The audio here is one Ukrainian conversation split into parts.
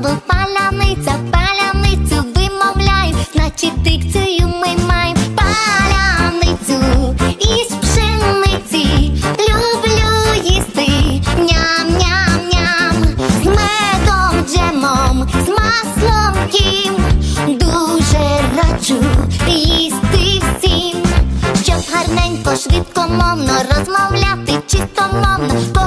слово паляниця, паляницю вимовляй, наче дикцію ми маємо паляницю із пшениці. Люблю їсти ням-ням-ням, з медом джемом, з маслом кім. Дуже раджу їсти всім, щоб гарненько, швидко, мовно розмовляти чисто мовно.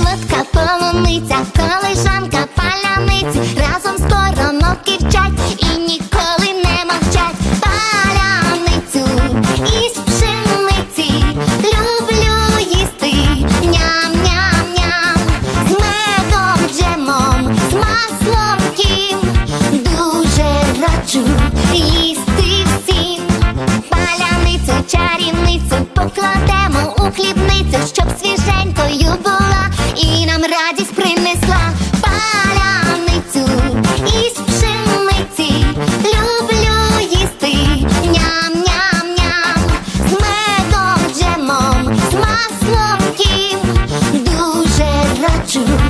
солодка полуниця. you.